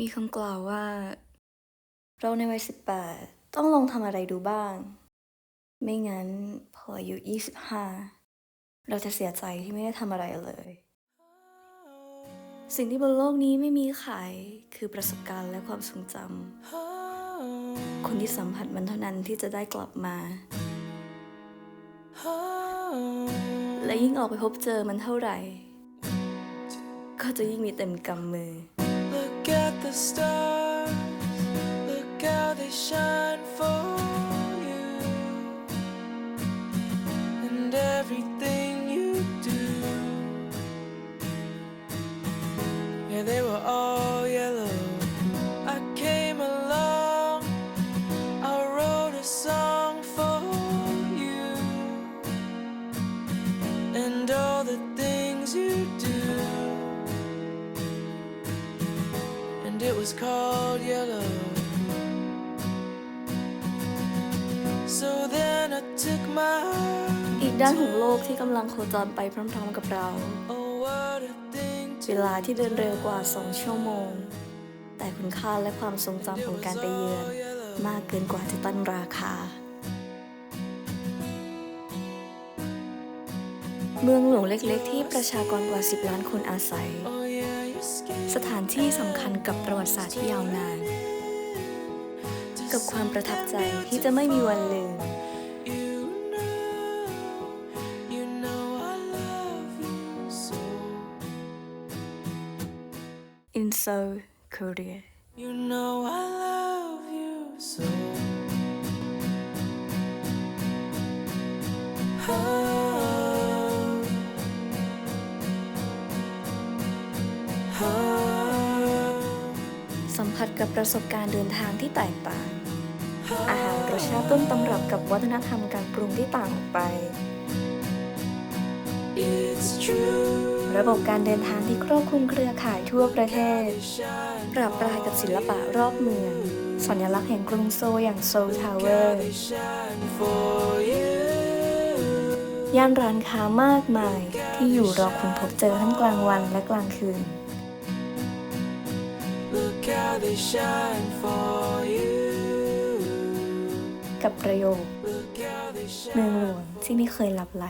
มีคำกล่าวว่า เราในวัยสิบแปดต้องลองทำอะไรดูบ้าง ไม่งั้นพออายุยี่สิบห้าเราจะเสียใจที่ไม่ได้ทำอะไรเลย สิ่งที่บนโลกนี้ไม่มีขายคือประสบการณ์และความทรงจำคนที่สัมผัสมันเท่านั้นที่จะได้กลับมา และยิ่งออกไปพบเจอมันเท่าไหร่ ก็จะยิ่งมีเต็มกำมือ the stars, look how they shine for you. And everything and it was called yellow. So then I took my อีกด้านของโลกที่กำลังโคจรไปพร้อมๆกับเรา oh what a thing เว to ลาที่เดินเร็วกว่า 2 ชั่วโมง แต่คุณค่าและความทรงจำของการไปเยือน มากเกินกว่าจะตั้งราคา เมืองหลวงเล็กๆ ที่ประชากรกว่า 10 ล้านคนอาศัย oh yeah your skin สถานที่สำคัญกับประวัติศาสตร์ที่ยาวนาน กับความประทับใจที่จะไม่มีวันลืม you know you know I love you so in Seoul Korea you know I love ผัสกับประสบการณ์เดินทางที่แตกต่าง อาหารรสชาติต้นตำรับกับวัฒนธรรมการปรุงที่ต่างออกไป It's true. ระบบการเดินทางที่ครอบคลุมเครือข่ายทั่วประเทศ Shine ปรับปรายกับศิลปะรอบเมือง สัญลักษณ์แห่งกรุงโซลอย่างโซลทาวเวอ how ร์ they shine for you. ย่านร้านค้ามากมายที่อยู่รอคุณพบเจอทั้งกลางวันและกลางคืน Look how they shine for you. กับประโยค Look how they เมือง shine. หลวงที่ไม่เคยหลับไหล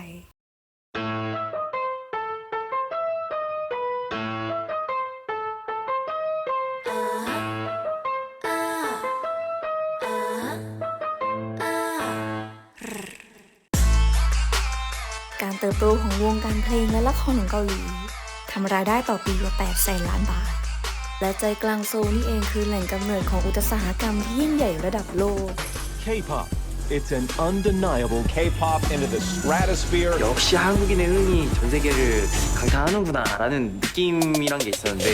การเติบโตของวงการเพลงและละครของเกาหลีทำรายได้ต่อปีกว่า8แสนล้านบาท และใจกลางโซลนี่เองคือแหล่งกำเนิดของอุตสาหกรรมที่ยิ่งใหญ่ระดับโลก K-pop. It's an undeniable K-pop into the stratosphere. 역시 한국인의 흥이 전 세계를 강타하는구나라는 느낌이란 게 있었는데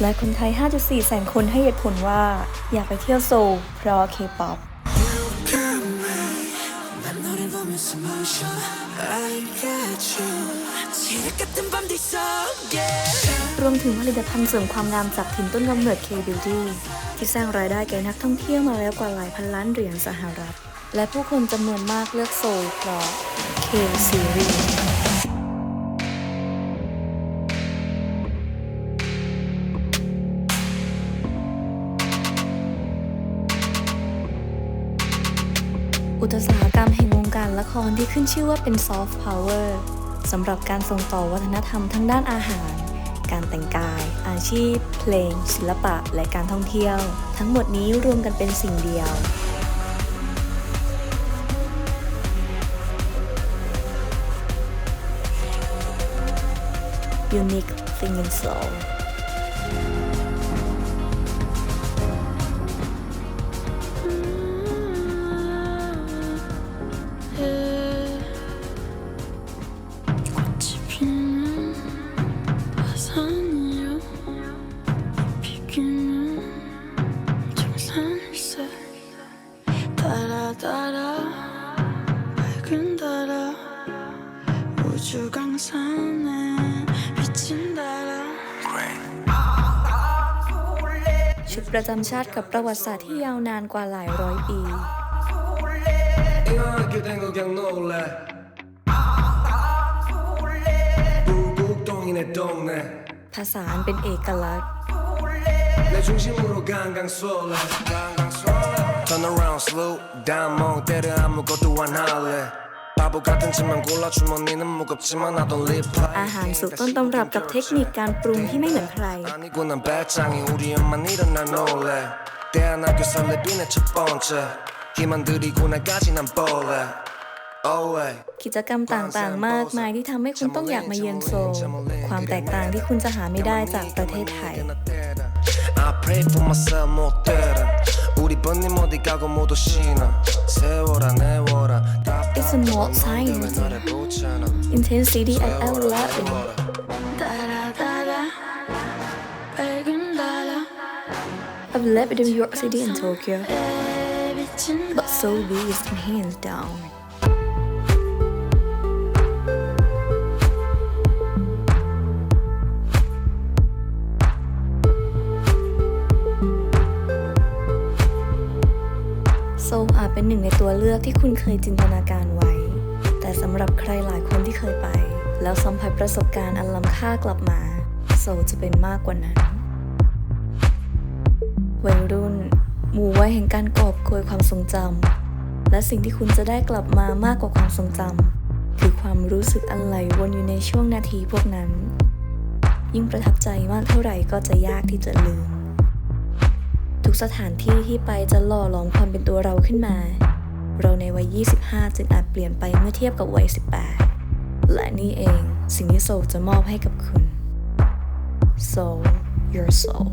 และคนไทย 5.4 แสนคนให้เหตุผลว่า อยากไปเที่ยวโซลเพราะเคป๊อป รวมถึงผลิตภัณฑ์เสริมความงามจากถิ่นต้นกำเนิด K-Beauty ที่สร้างรายได้แก่นักท่องเที่ยวมาแล้วกว่าหลายพันล้านเหรียญสหรัฐ และผู้คนจำนวนมากเลือกโซลเพราะ K-Series อุตสาหกรรมแห่งวงการละครที่ขึ้นชื่อว่าเป็นซอฟต์พาวเวอร์ สำหรับการส่งต่อวัฒนธรรมทั้งด้านอาหาร การแต่งกาย อาชีพ เพลง ศิลปะ และการท่องเที่ยว ทั้งหมดนี้รวมกันเป็นสิ่งเดียว Unique Thing in Soul ุดประจำชาติกับประวัติศาสตร์ที่ยาวนานกว่าหลายร้อยปี ภาษาเป็นเอกลักษณ์ Turn around slow down 멍 때려 아무것도 안 할래 바보 같은 짓만 골라 주머니는 무겁지만 I don't live อาหารสูตรต้นตำรับกับเทคนิคการปรุงที่ไม่เหมือนใคร 아니고 난 배짱이 우리 엄마 일어나 놀래 대안학교 설레비네 첫 번째 힘안 들이고 나까지 난 뻘래 Oh way กิจกรรมต่างๆ มากมายที่ทำให้คุณต้องอยากมาเยือนโซล ความแตกต่างที่คุณจะหาไม่ได้จากประเทศไทย I pray for myself 못 때려 우리 번님 어디 가고 모두 신어 세워라 내워라 It's a more science. Intensity at every level. I've lived in New York City and Tokyo, but Seoul is hands down. เป็นหนึ่งในตัวเลือกที่คุณเคยจินตนาการไว้ แต่สำหรับใครหลายคนที่เคยไป แล้วสัมผัสประสบการณ์อันล้ำค่ากลับมา โซจะเป็นมากกว่านั้นวัยรุ่น หมู่วัยแห่งการกอบโกยความทรงจำและสิ่งที่คุณจะได้กลับมามากกว่าความทรงจำคือความรู้สึกอันไหลวนอยู่ในช่วงนาทีพวกนั้น ยิ่งประทับใจมากเท่าไหร่ก็จะยากที่จะลืม ทุกสถานที่ที่ไปจะหล่อหลอมความเป็นตัวเราขึ้นมา เราในวัย 25 จึงอาจเปลี่ยนไปเมื่อเทียบกับวัย 18 และนี่เองสิ่งที่โซจะมอบให้กับคุณ Soul Your Soul